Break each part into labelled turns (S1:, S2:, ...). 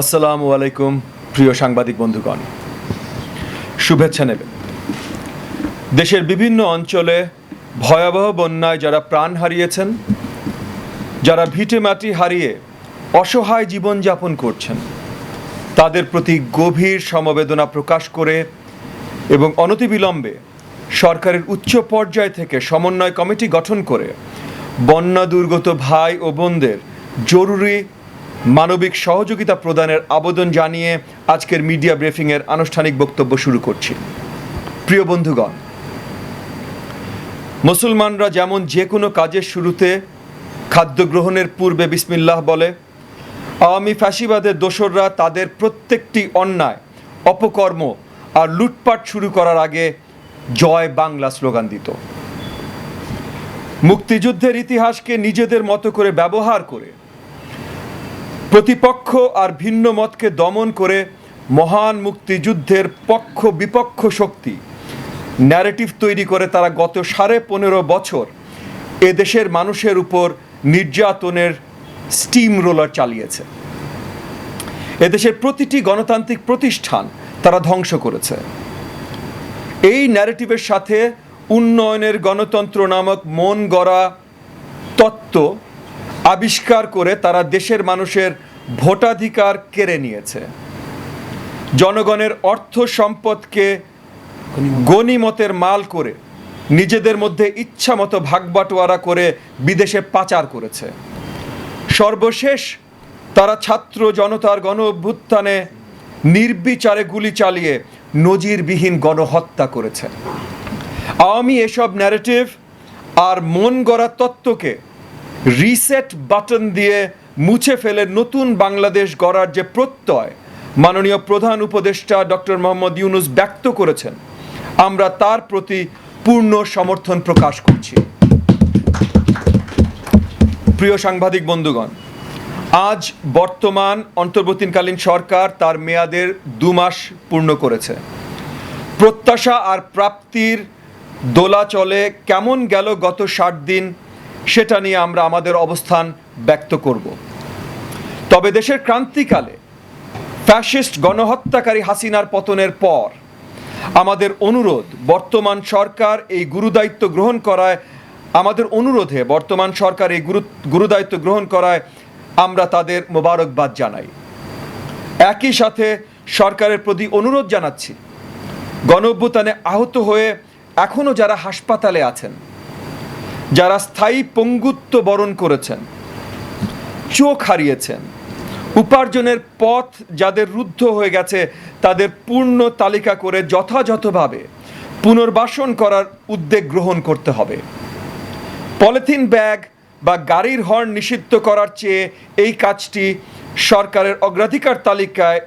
S1: আসসালামু আলাইকুম, প্রিয় সাংবাদিক বন্ধুগণ। শুভেচ্ছা নেবেন। দেশের বিভিন্ন অঞ্চলে ভয়াবহ বন্যায় যারা প্রাণ হারিয়েছেন, যারা ভিটে মাটি হারিয়ে অসহায় জীবনযাপন করছেন, তাদের প্রতি গভীর সমবেদনা প্রকাশ করে এবং অনতিবিলম্বে সরকারের উচ্চ পর্যায় থেকে সমন্বয় কমিটি গঠন করে বন্যা দুর্গত ভাই ও বোনদের জরুরি মানবিক সহযোগিতা প্রদানের আবেদন জানিয়ে আজকের মিডিয়া ব্রিফিংয়ের আনুষ্ঠানিক বক্তব্য শুরু করছি। প্রিয় বন্ধুগণ, মুসলমানরা যেমন যে কোনো কাজের শুরুতে খাদ্য গ্রহণের পূর্বে বিসমিল্লাহ বলে, আওয়ামী ফ্যাসিবাদের দোসররা তাদের প্রত্যেকটি অন্যায়, অপকর্ম আর লুটপাট শুরু করার আগে জয় বাংলা স্লোগান দিত। মুক্তিযুদ্ধের ইতিহাসকে নিজেদের মতো করে ব্যবহার করে প্রতিপক্ষ আর ভিন্ন মতকে দমন করে মহান মুক্তিযুদ্ধের পক্ষ বিপক্ষ শক্তি। ন্যারেটিভ তৈরি করে তারা গত সাড়ে পনেরো বছর এদেশের মানুষের উপর নির্যাতনের স্টিম রোলার চালিয়েছে। এদেশের প্রতিটি গণতান্ত্রিক প্রতিষ্ঠান তারা ধ্বংস করেছে। এই ন্যারেটিভের সাথে উন্নয়নের গণতন্ত্র নামক মন গড়া তত্ত্ব আবিষ্কার করে তারা দেশের মানুষের ভোটাধিকার কেড়ে নিয়েছে। জনগণের অর্থ সম্পদকে গণিমতের মাল করে, নিজেদের মধ্যে ইচ্ছা মতো ভাগবাটোয়ারা করে বিদেশে পাচার করেছে। সর্বশেষ তারা ছাত্র জনতার গণ অভ্যুত্থানে নির্বিচারে গুলি চালিয়ে নজিরবিহীন গণহত্যা করেছে। আওয়ামী এসব ন্যারেটিভ আর মন গড়া তত্ত্বকে রিসেট বাটন দিয়ে মুছে ফেলে নতুন বাংলাদেশ গড়ার যে প্রত্যয়, মাননীয় প্রধান উপদেষ্টা ডক্টর মোহাম্মদ ইউনুস ব্যক্ত করেছেন, আমরা তার প্রতি পূর্ণ সমর্থন প্রকাশ করছি। প্রিয় সাংবাদিক বন্ধুগণ, আজ বর্তমান অন্তর্বর্তীকালীন সরকার তার মেয়াদের দু মাস পূর্ণ করেছে। প্রত্যাশা আর প্রাপ্তির দোলাচলে কেমন গেল গত ষাট দিন, সেটা নিয়ে আমরা আমাদের অবস্থান ব্যক্ত করব। তবে দেশের ক্রান্তিকালে ফ্যাসিস্ট গণহত্যাকারী হাসিনার পতনের পর আমাদের অনুরোধ, বর্তমান সরকার এই গুরুদায়িত্ব গ্রহণ করায়, আমাদের অনুরোধে বর্তমান সরকার এই গুরু গুরুদায়িত্ব গ্রহণ করায় আমরা তাদের মোবারকবাদ জানাই। একই সাথে সরকারের প্রতি অনুরোধ জানাচ্ছি গণঅভ্যুত্থানে আহত হয়ে এখনও যারা হাসপাতালে আছেন, যারা স্থায়ী পঙ্গুত্ব বরণ করেছেন, চোখ হারিয়েছেন উপার্জনের পথ যাদের রুদ্ধ হয়ে গেছে, তাদের পূর্ণ তালিকা করে যথাযথভাবে পুনর্বাসন করার উদ্যোগ গ্রহণ করতে হবে। পলিথিন ব্যাগ বা গাড়ির হর্ন নিষিদ্ধ করার চেয়ে এই কাজটি সরকারের অগ্রাধিকার তালিকায়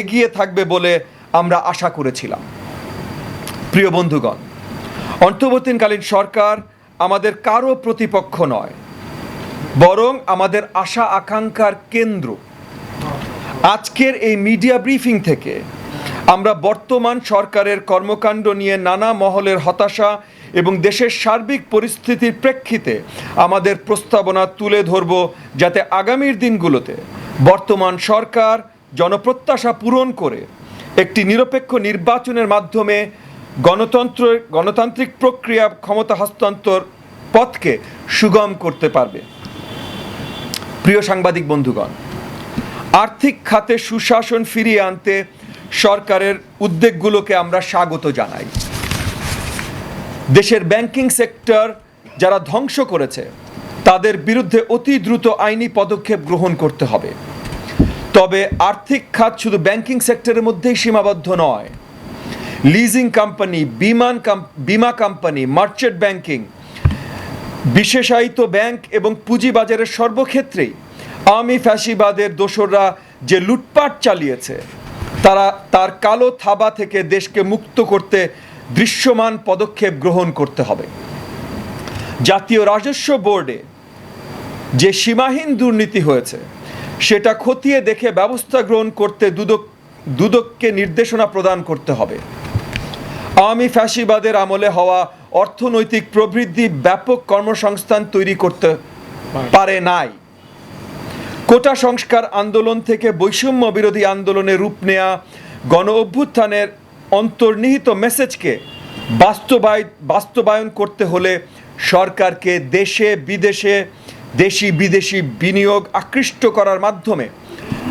S1: এগিয়ে থাকবে বলে আমরা আশা করেছিলাম। প্রিয় বন্ধুগণ, অন্তর্বর্তীকালীন সরকার আমাদের কারও প্রতিপক্ষ নয়। বরং আমাদের আশা আকাঙ্ক্ষার কেন্দ্র। আজকের এই মিডিয়া ব্রিফিং থেকে আমরা বর্তমান সরকারের কর্মকাণ্ড নিয়ে নানা মহলের হতাশা এবং দেশের সার্বিক পরিস্থিতির প্রেক্ষিতে আমাদের প্রস্তাবনা তুলে ধরব যাতে আগামীর দিনগুলোতে বর্তমান সরকার জনপ্রত্যাশা পূরণ করে একটি নিরপেক্ষ নির্বাচনের মাধ্যমে গণতন্ত্র, গণতান্ত্রিক প্রক্রিয়া ক্ষমতা হস্তান্তর পথকে সুগম করতে পারবে। প্রিয় সাংবাদিক বন্ধুগণ, আর্থিক খাতে সুশাসন ফিরিয়ে আনতে সরকারের উদ্যোগগুলোকে আমরা স্বাগত জানাই। দেশের ব্যাংকিং সেক্টর যারা ধ্বংস করেছে, তাদের বিরুদ্ধে অতি দ্রুত আইনি পদক্ষেপ গ্রহণ করতে হবে। তবে আর্থিক খাত শুধু ব্যাংকিং সেক্টরের মধ্যেই সীমাবদ্ধ নয়, লিজিং কোম্পানি, বিমান বিমা কোম্পানি, মার্চেন্ট ব্যাংকিং বিশেষায়িত ব্যাংক এবং পুঁজিবাজারের সর্বক্ষেত্রেই আওয়ামী ফ্যাসিবাদের দোসররা যে লুটপাট চালিয়েছে, তারা তার কালো থাবা থেকে দেশকে মুক্ত করতে দৃশ্যমান পদক্ষেপ গ্রহণ করতে হবে। জাতীয় রাজস্ব বোর্ডে যে সীমাহীন দুর্নীতি হয়েছে, সেটা খতিয়ে দেখে ব্যবস্থা গ্রহণ করতে দুদক, দুদককে নির্দেশনা প্রদান করতে হবে। আওয়ামী ফ্যাসিবাদের আমলে হওয়া অর্থনৈতিক প্রবৃদ্ধি ব্যাপক কর্মসংস্থান তৈরি করতে পারে নাই। কোটা সংস্কার আন্দোলন থেকে বৈষম্য বিরোধী আন্দোলনে রূপ নেয়া গণ অভ্যুত্থানের অন্তর্নিহিত মেসেজকে বাস্তবায় বাস্তবায়ন করতে হলে সরকারকে দেশে বিদেশে দেশি বিদেশি বিনিয়োগ আকৃষ্ট করার মাধ্যমে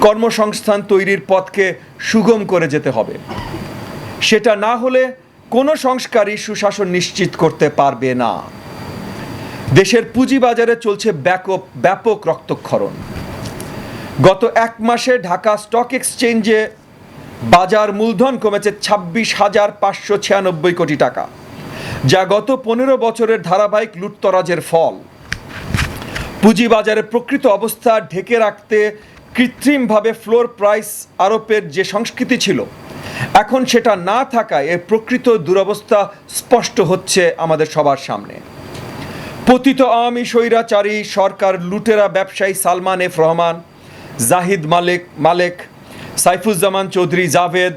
S1: কর্মসংস্থান তৈরির পথকে সুগম করে যেতে হবে। সেটা না হলে কোনো সংস্কারই সুশাসন নিশ্চিত করতে পারবে না। দেশের পুঁজিবাজারে চলছে ব্যাপক ব্যাপক রক্তক্ষরণ। গত এক মাসে ঢাকা স্টক এক্সচেঞ্জে বাজার মূলধন কমেছে ছাব্বিশ হাজার পাঁচশো ছিয়ানব্বই কোটি টাকা, যা গত পনেরো বছরের ধারাবাহিক লুটতরাজের ফল। পুঁজিবাজারে প্রকৃত অবস্থা ঢেকে রাখতে কৃত্রিমভাবে ফ্লোর প্রাইস আরোপের যে সংস্কৃতি ছিল এখন সেটা না থাকায় এর প্রকৃত দুরবস্থা স্পষ্ট হচ্ছে আমাদের সবার সামনে। পতিত আওয়ামী স্বৈরাচারী সরকার লুটেরা ব্যবসায়ী সালমান এফ রহমান, জাহিদ মালিক, মালেক, সাইফুজ্জামান চৌধুরী জাভেদ,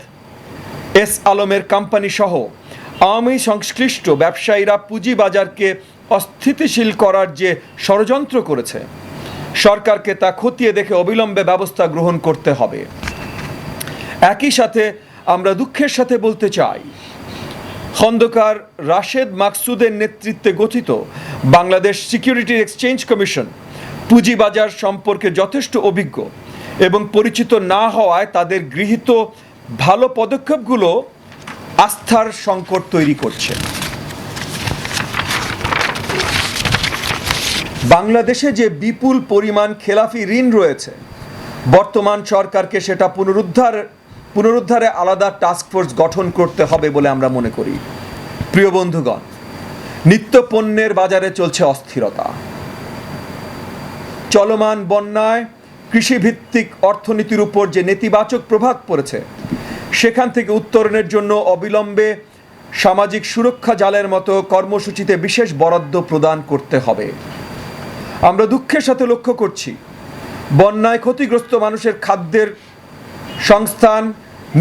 S1: এস আলমের কোম্পানি সহ আওয়ামী সংশ্লিষ্ট ব্যবসায়ীরা পুঁজিবাজারকে অস্থিতিশীল করার যে ষড়যন্ত্র করেছে, সরকারকে তা খতিয়ে দেখে অবিলম্বে ব্যবস্থা গ্রহণ করতে হবে। একই সাথে আমরা দুঃখের সাথে বলতে চাই। খন্দকার রাশেদ মাকসুদের নেতৃত্বে গঠিত বাংলাদেশ সিকিউরিটি এক্সচেঞ্জ কমিশন পুঁজিবাজার সম্পর্কে যথেষ্ট অভিজ্ঞ এবং পরিচিত না হওয়ায় তাদের গৃহীত ভালো পদক্ষেপগুলো আস্থার সংকট তৈরি করছে। বাংলাদেশে যে বিপুল পরিমাণ খেলাফি ঋণ রয়েছে, বর্তমান সরকারকে সেটা পুনরুদ্ধার পুনরুদ্ধারে আলাদা টাস্কফোর্স গঠন করতে হবে বলে আমরা মনে করি। প্রিয় বন্ধুগণ, নিত্য পণ্যের বাজারে চলছে অস্থিরতা। চলমান বন্যায় কৃষিভিত্তিক অর্থনীতির উপর যে নেতিবাচক প্রভাব পড়েছে, সেখান থেকে উত্তরণের জন্য অবিলম্বে সামাজিক সুরক্ষা জালের মতো কর্মসূচিতে বিশেষ বরাদ্দ প্রদান করতে হবে। আমরা দুঃখের সাথে লক্ষ্য করছি, বন্যায় ক্ষতিগ্রস্ত মানুষের খাদ্যের সংস্থান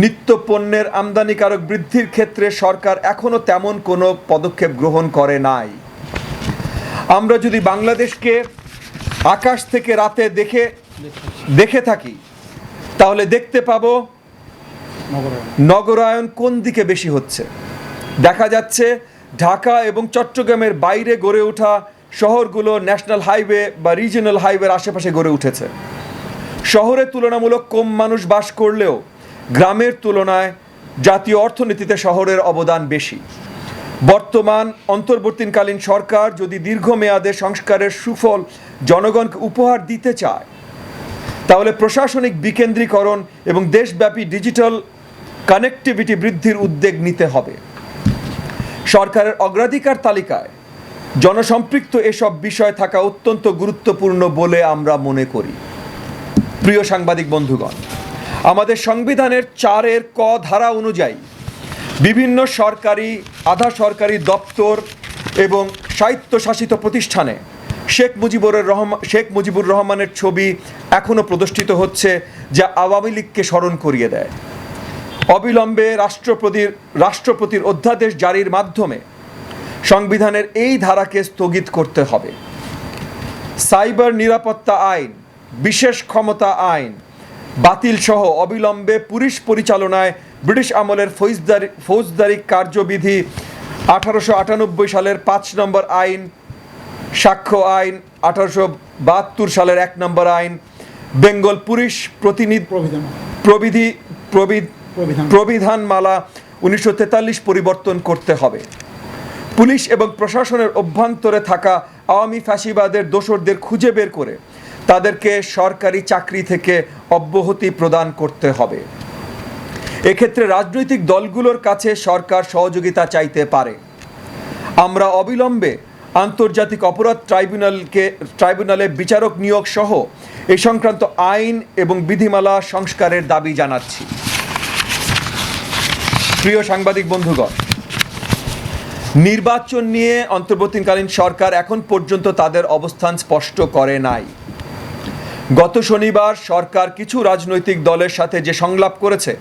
S1: নিত্য পণ্যের আমদানিকারক বৃদ্ধির ক্ষেত্রে সরকার এখনও তেমন কোনো পদক্ষেপ গ্রহণ করে নাই। আমরা যদি বাংলাদেশকে আকাশ থেকে রাতে দেখে দেখে থাকি, তাহলে দেখতে পাবো নগরায়ন কোন দিকে বেশি হচ্ছে। দেখা যাচ্ছে ঢাকা এবং চট্টগ্রামের বাইরে গড়ে ওঠা শহরগুলো ন্যাশনাল হাইওয়ে বা রিজিনাল হাইওয়ের আশেপাশে গড়ে উঠেছে। শহরে তুলনামূলক কম মানুষ বাস করলেও গ্রামের তুলনায় জাতীয় অর্থনীতিতে শহরের অবদান বেশি। বর্তমান অন্তর্বর্তীকালীন সরকার যদি দীর্ঘমেয়াদে সংস্কারের সুফল জনগণকে উপহার দিতে চায়, তাহলে প্রশাসনিক বিকেন্দ্রীকরণ এবং দেশব্যাপী ডিজিটাল কানেক্টিভিটি বৃদ্ধির উদ্যোগ নিতে হবে। সরকারের অগ্রাধিকার তালিকায় জনসম্পৃক্ত এসব বিষয় থাকা অত্যন্ত গুরুত্বপূর্ণ বলে আমরা মনে করি। প্রিয় সাংবাদিক বন্ধুগণ, আমাদের সংবিধানের চারের ক ধারা অনুযায়ী বিভিন্ন সরকারি, আধা সরকারি দপ্তর এবং স্বায়ত্তশাসিত প্রতিষ্ঠানে শেখ মুজিবুর রহমান শেখ মুজিবুর রহমানের ছবি এখনও প্রদর্শিত হচ্ছে যা আওয়ামী লীগকে স্মরণ করিয়ে দেয়। অবিলম্বে রাষ্ট্রপতির রাষ্ট্রপতির অধ্যাদেশ জারির মাধ্যমে সংবিধানের এই ধারাকে স্থগিত করতে হবে। সাইবার নিরাপত্তা আইন বিশেষ ক্ষমতা আইন। বাতিল সহ অবিলম্বে পুলিশ পরিচালনায় ব্রিটিশ আমলের ফৌজদারি ফৌজদারি কার্যবিধি আঠারোশো আটানব্বই সালের পাঁচ নম্বর আইন সাক্ষ্য আইন আঠারোশো বাহাত্তর সালের এক নম্বর আইন বেঙ্গল পুলিশ প্রতিনিধি প্রবিধি প্রবিধ
S2: প্রবিধান।
S1: প্রবিধানমালা উনিশশো তেতাল্লিশ পরিবর্তন করতে হবে। পুলিশ এবং প্রশাসনের অভ্যন্তরে থাকা আওয়ামী ফ্যাসিবাদের দোসরদের খুঁজে বের করে তাদেরকে সরকারি চাকরি থেকে অব্যাহতি প্রদান করতে হবে। এক্ষেত্রে রাজনৈতিক দলগুলোর কাছে সরকার সহযোগিতা চাইতে পারে। আমরা অবিলম্বে আন্তর্জাতিক অপরাধ ট্রাইব্যুনালকে, ট্রাইব্যুনালে বিচারক নিয়োগ সহ এ সংক্রান্ত আইন এবং বিধিমালা সংস্কারের দাবি জানাচ্ছি। প্রিয় সাংবাদিক বন্ধুগণ, নির্বাচন নিয়ে অন্তর্বর্তীকালীন সরকার এখন পর্যন্ত তাদের অবস্থান স্পষ্ট করে নাই। গত শনিবার সরকার কিছু রাজনৈতিক দলের সাথে যে সংলাপ করেছে,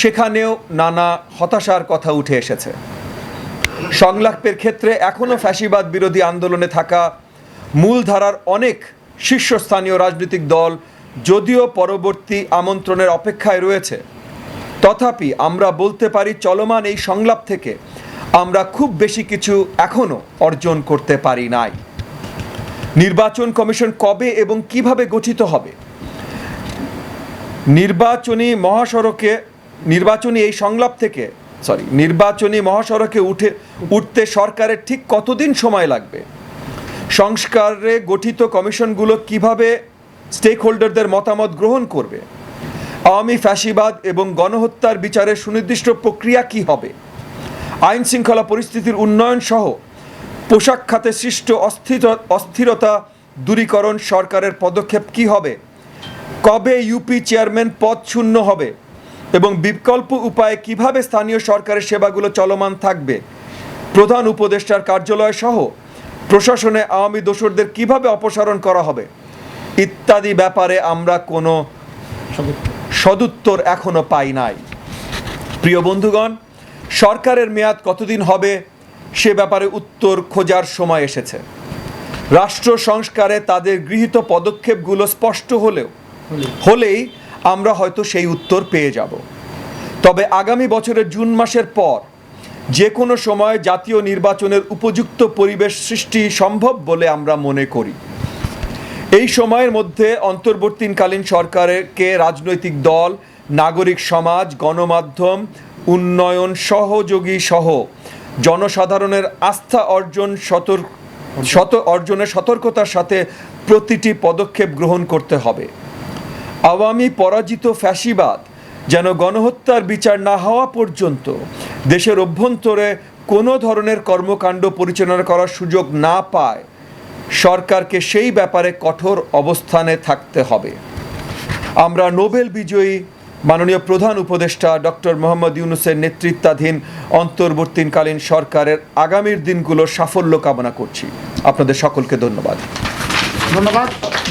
S1: সেখানেও নানা হতাশার কথা উঠে এসেছে। সংলাপের ক্ষেত্রে এখনও ফ্যাসিবাদ বিরোধী আন্দোলনে থাকা মূলধারার অনেক শীর্ষস্থানীয় রাজনৈতিক দল যদিও পরবর্তী আমন্ত্রণের অপেক্ষায় রয়েছে। তথাপি আমরা বলতে পারি চলমান এই সংলাপ থেকে আমরা খুব বেশি কিছু এখনও অর্জন করতে পারি নাই। নির্বাচন কমিশন কবে এবং কীভাবে গঠিত হবে? নির্বাচনী মহাসড়কে, নির্বাচনী এই সংলাপ থেকে সরি নির্বাচনী মহাসড়কে উঠে, উঠতে সরকারের ঠিক কতদিন সময় লাগবে? সংস্কারে গঠিত কমিশনগুলো কীভাবে স্টেক হোল্ডারদের মতামত গ্রহণ করবে? আওয়ামী ফ্যাসিবাদ এবং গণহত্যার বিচারের সুনির্দিষ্ট প্রক্রিয়া কি হবে? আইন শৃঙ্খলা পরিস্থিতির উন্নয়ন সহ পোশাক খাতে সৃষ্ট অস্থির- অস্থিরতা দূরীকরণ সরকারের পদক্ষেপ কি হবে? কবে ইউপি চেয়ারম্যান পদ শূন্য হবে? এবং বিকল্প উপায়ে কীভাবে স্থানীয় সরকারের সেবাগুলো চলমান থাকবে? প্রধান উপদেষ্টার কার্যালয় সহ প্রশাসনে আওয়ামী দোষরদের কীভাবে অপসারণ করা হবে? ইত্যাদি ব্যাপারে আমরা কোনো সদুত্তর এখনও পাই নাই। প্রিয় বন্ধুগণ, সরকারের মেয়াদ কতদিন হবে সে ব্যাপারে উত্তর খোঁজার সময় এসেছে। রাষ্ট্র সংস্কারে তাদের গৃহীত পদক্ষেপগুলো স্পষ্ট হলেও হলেই। আমরা হয়তো সেই উত্তর পেয়ে যাব। তবে আগামী বছরের জুন মাসের পর যে কোনো সময় জাতীয় নির্বাচনের উপযুক্ত পরিবেশ সৃষ্টি সম্ভব বলে আমরা মনে করি। এই সময়ের মধ্যে অন্তর্বর্তীকালীন সরকারকে রাজনৈতিক দল নাগরিক সমাজ গণমাধ্যম উন্নয়ন সহযোগী সহ জনসাধারণের আস্থা অর্জন সতর্ক শত, অর্জনের সতর্কতার সাথে প্রতিটি পদক্ষেপ গ্রহণ করতে হবে। আওয়ামী পরাজিত ফ্যাসিবাদ যেন গণহত্যার বিচার না হওয়া পর্যন্ত দেশের অভ্যন্তরে কোনো ধরনের কর্মকাণ্ড পরিচালনা করার সুযোগ না পায়, সরকারকে সেই ব্যাপারে কঠোর অবস্থানে থাকতে হবে। আমরা নোবেল বিজয়ী মাননীয় প্রধান উপদেষ্টা ডক্টর মোহাম্মদ ইউনুসের নেতৃত্বাধীন অন্তর্বর্তীকালীন সরকারের আগামীর দিনগুলো সাফল্য কামনা করছি। আপনাদের সকলকে ধন্যবাদ।
S2: ধন্যবাদ।